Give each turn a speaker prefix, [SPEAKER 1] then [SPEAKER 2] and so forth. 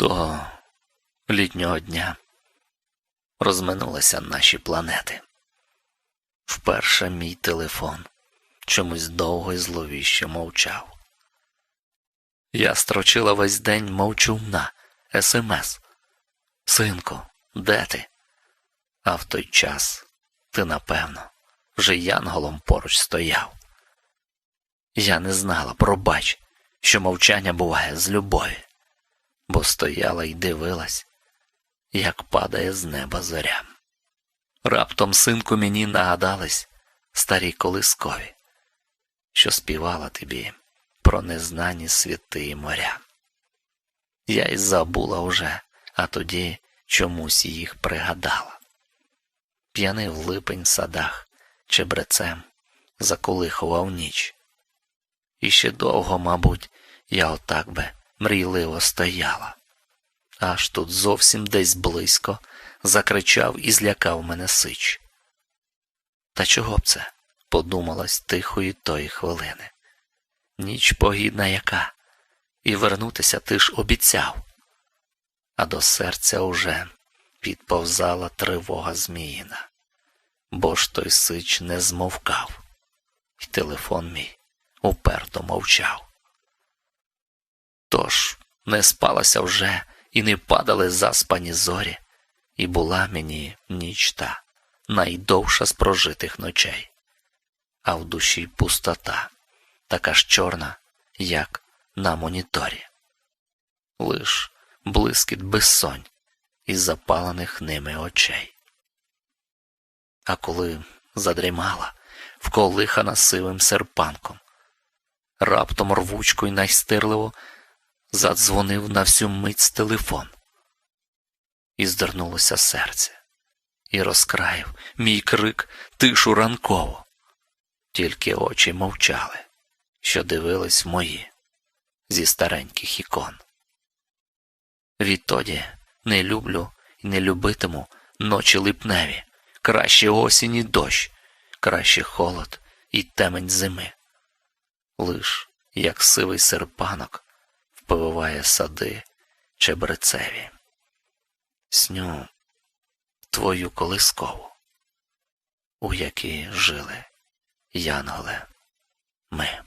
[SPEAKER 1] Того літнього дня розминулися наші планети. Вперше мій телефон чомусь довго і зловіще мовчав. Я строчила весь день мовчумна, смс. Синку, де ти? А в той час ти, напевно, вже янголом поруч стояв. Я не знала, пробач, що мовчання буває з любові, бо стояла і дивилась, як падає з неба зоря. Раптом, синку, мені нагадались старі колискові, що співала тобі про незнані світи і моря. Я й забула уже, а тоді чомусь їх пригадала. П'яний в липень в садах чебрецем заколихував ніч. І ще довго, мабуть, я отак би мрійливо стояла. Аж тут зовсім десь близько закричав і злякав мене сич. Та чого б це? подумалась тихої тої хвилини. Ніч погідна яка, і вернутися ти ж обіцяв. А до серця уже підповзала тривога зміїна, бо ж той сич не змовкав, і телефон мій уперто мовчав. Тож не спалася вже і не падали заспані зорі, і була мені ніч та найдовша з прожитих ночей, а в душі пустота, така ж чорна, як на моніторі. Лиш блискіт безсонь із запалених ними очей. А коли задрімала, вколихана сивим серпанком, раптом рвучко й найстирливо задзвонив на всю мить телефон. І здернулося серце, і розкраїв мій крик тишу ранково. Тільки очі мовчали, що дивились мої зі стареньких ікон. Відтоді не люблю і не любитиму ночі липневі, краще осінь і дощ, краще холод і темень зими. Лиш, як сивий серпанок, впиває сади чебрецеві. Сню твою колискову, у якій жили янголе ми.